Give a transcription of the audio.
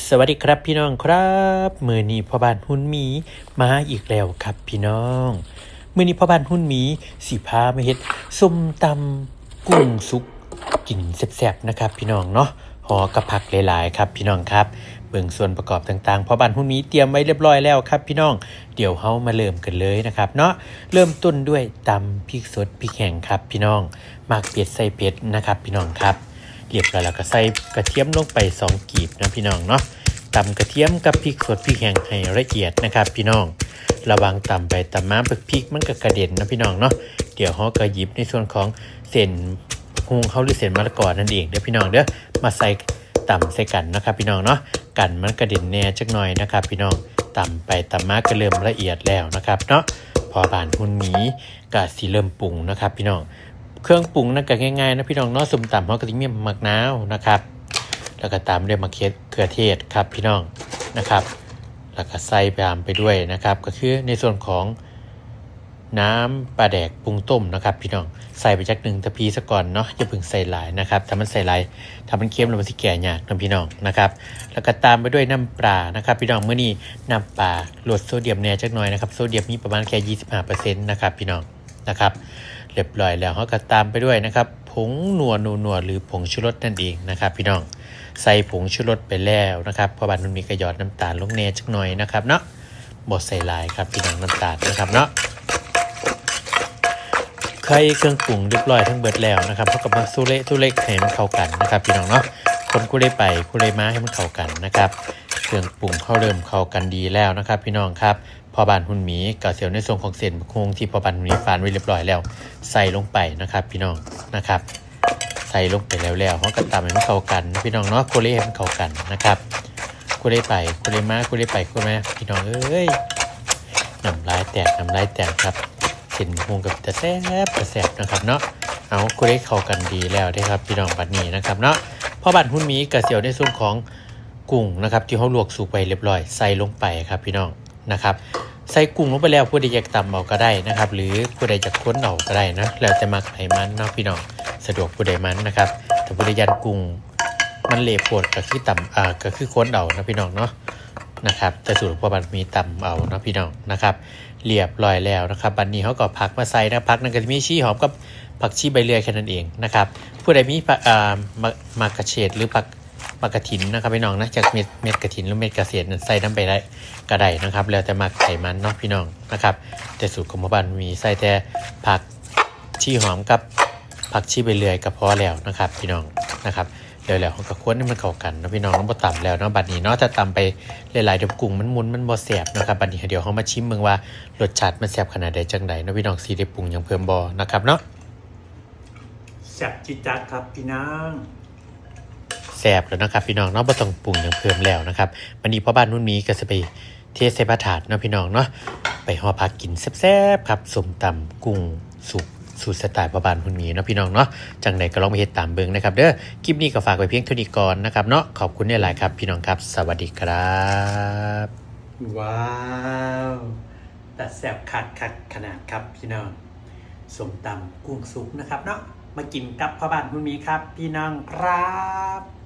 สวัสดีครับพี่น้องครับมือนี้พ่อบ้านหุ่นมีมาอีกแล้วครับพี่น้องมือนี้พ่อบ้านหุ่นมีสีพามาเฮ็ดส้มตำกุ้งสุกกินแซ่บๆนะครับ พี่น้องเนาะหอกระผักหลายๆครับ พี่น้องครับเบิ่งส่วนประกอบต่างๆพ่อบ้านหุ่นมีเตรียมไว้เรียบร้อยแล้วครับ พี่น้องเดี๋ยวเฮามาเริ่มกันเลยนะครับ เนาะเริ่มต้นด้วยตำพริกสดพริกแห้งครับ พี่น้องหมากเป็ดใส่เป็ดนะครับ พี่น้องครับ เรียบร้อยแล้วก็ใส่กระเทียมลงไป 2 กีบนะพี่น้องเนาะตำกระเทียมกับพริกสดพริกแห้งให้ละเอียดนะครับ พี่น้อง ระวังตำไปตำมาพริกมันก็กระเด็นนะพี่น้องเนาะเดี๋ยวเขาก็หยิบในส่วนของเส้นหุงเขาหรือเส้นมะละกอนั่นเองเดี๋ยวพี่น้องเด้อมาใส่ตำใส่กันนะครับ พี่น้องเนาะกันมันกระเด็นแน่จักหน่อยนะครับ พี่น้องตำไปตำมาก็เริ่มละเอียดแล้วนะครับเนาะพอบานหุ่นหมีก็สีเริ่มปรุงนะครับ พี่น้อง เครื่องปรุงนั่นก็ง่ายๆนะพี่น้องเนาะสุ่มต่ำเขาก็จะมีมะนาวนะครับ แล้วก็ตามด้วยมะเขือเขือเทศครับพี่น้องนะครับ แล้วก็ใส่ไปตามไปด้วยนะครับ ก็คือในส่วนของน้ำปลาแดกปรุงต้มนะครับ พี่น้องใส่ไปจากหนึ่งตะพีซะก่อนเนาะอย่าเพิ่งใส่หลายนะครับถ้ามันใส่หลายถ้ามันเค็มแล้วมันสิแก่ยากนะพี่น้องนะครับ แล้วก็ตามไปด้วยน้ำปลานะครับ พี่น้องเมื่อนี้น้ำปลาลดโซเดียมแน่จักหน่อยนะครับโซเดียมมีประมาณแค่ 25%นะครับพี่น้องนะครับ เรียบร้อยแล้วเขาก็ตามไปด้วยนะครับ ผงนัวนัวนัวหรือผงชูรสนั่นเองนะครับ พี่น้องใส่ผงชูรสไปแล้วนะครับเพราะบันมันมีกระยอดน้ำตาลลงแน่จักหน่อยนะครับเนาะบดใส่ลายครับพี่น้องน้ำตาลนะครับเนาะใครเครื่องปรุงเรียบร้อยทั้งเบิดแล้วนะครับเขาก็มาสู้เละทุเล็กให้มันเข้ากันนะครับ พี่น้องเนาะคนกูเลยไปกูเลยมาให้มันเข้ากันนะครับ เครื่องปรุงเข้าเริ่มเข้ากันดีแล้วนะครับ พี่น้องครับพอบานหุ่นหมีกับเสียวในทรงของเส้นคงที่พอบานหุ่นหมีฟานไว้เรียบร้อยแล้ว ใส่ลงไปนะครับ พี่น้องนะครับ ใส่ลงไปแล้วแล้วเขาก็ตามให้มันเข้ากันพี่น้องเนาะโคเล่ให้มันเข้ากันนะครับโคเล่ไปโคเล่มาโคเล่ไปโคเล่มาพี่น้องเอ้ยน้ำลายแตกน้ำลายแตกครับเส้นคงกับตะแซ่บตะแซ่บนะครับเนาะเอาโคเล่เข้ากันดีแล้วได้ครับ พี่น้องบัดนี้นะครับเนาะพอบานหุ่นหมีกับเสียวในส่วนของ กุ้งนะครับที่เขาลวกสุกไปเรียบร้อยใส่ลงไปครับพี่น้องนะครับใส่กุ้งลงไปแล้วผู้ใดอยากตำเอาก็ได้นะครับ หรือผู้ใดจะค้นเอาก็ได้นะแล้วจะมักไขมันเนาะพี่น้องสะดวกผู้ใดมันนะครับแต่ผู้ใดยันกุ้งมันเละปวดก็คือตำอ่าก็คือค้นเอานะพี่น้องเนาะนะครับแต่สูตรพอบันมีตำเอาเนาะพี่น้องนะครับเรียบร้อยแล้วนะครับบันนี้เขาก็พักมาใส่นะพักนั่นก็จะมีชีหอมกับผักชีใบเลื่อยแค่นั้นเองนะครับผู้ใดมีผักอ่ามามากระเฉดหรือผัก มากระถินนะครับพี่น้องนะจากเม็ดเม็ดกระถินหรือเม็ดกระเสียนใส่น้ำไปได้ก็ได้นะครับ แล้วแต่มักไขมันเนาะพี่น้องนะครับ แต่สูตรของหมอบันมีใส่แต่ผักชีหอมกับผักชีใบเลื่อยก็พอแล้วนะครับ พี่น้องนะครับเดี๋ยวแล้วเขาก็ควรให้มันเข้ากันนะพี่น้องน้องบ่ต่ำแล้วเนาะบัดนี้เนาะถ้าต่ำไปหลายๆเดี๋ยวกุ้งมันมุนมันบ่แสบนะครับบัดนี้เดี๋ยวเขามาชิมเมืองว่ารสชาติมันแสบขนาดใดจังใดนะพี่น้องสีได้ปรุงยังเพิ่มบ่นะครับเนาะแซ่บจิจัดครับพี่น้อง แซบแล้วนะครับ พี่น้องเนาะบ่ต้องปรุงอย่างเพิ่มแล้วนะครับวันนี้พ่อบ้านนุ่นมีก็จะไปเทใส่ผ้าถาดเนาะพี่น้องเนาะไปห่อผักกินแซ่บๆครับสมตำกุ้งสุกสูตรสไตล์พ่อบ้านนุ่นมีเนาะพี่น้องเนาะจังใดก็ลองไปเฮ็ดตามเบิ่งนะครับเด้อคลิปนี้ก็ฝากไว้เพียงเท่านี้ก่อนนะครับเนาะขอบคุณหลายๆครับ พี่น้องครับ สวัสดีครับ ว้าวแต่แซ่บขัดขัดขนาดครับพี่น้องสมตำกุ้งสุกนะครับเนาะมากินกับพ่อบ้านคุณมีครับ พี่น้องครับ